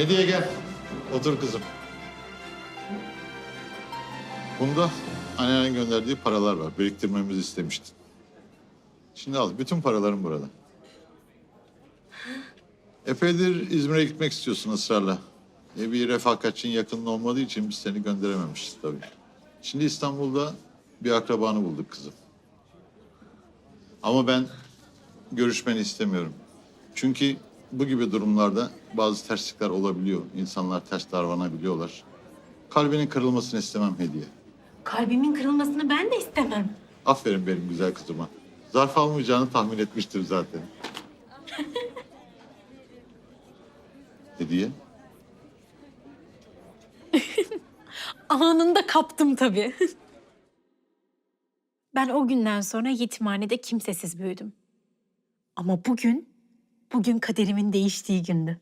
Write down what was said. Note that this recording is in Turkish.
Hediye gel. Otur kızım. Bunda annenin gönderdiği paralar var. Biriktirmemizi istemiştin. Şimdi al. Bütün paralarım burada. Epeydir İzmir'e gitmek istiyorsun ısrarla. E bir refakatçin yakının olmadığı için biz seni gönderememişiz tabii. Şimdi İstanbul'da bir akrabanı bulduk kızım. Ama ben görüşmeni istemiyorum. Çünkü bu gibi durumlarda bazı terslikler olabiliyor. İnsanlar ters davranabiliyorlar. Kalbinin kırılmasını istemem hediye. Kalbimin kırılmasını ben de istemem. Aferin benim güzel kızıma. Zarf almayacağını tahmin etmiştim zaten. hediye? Anında kaptım tabii. ben o günden sonra yetimhanede kimsesiz büyüdüm. Ama bugün, bugün kaderimin değiştiği gündü.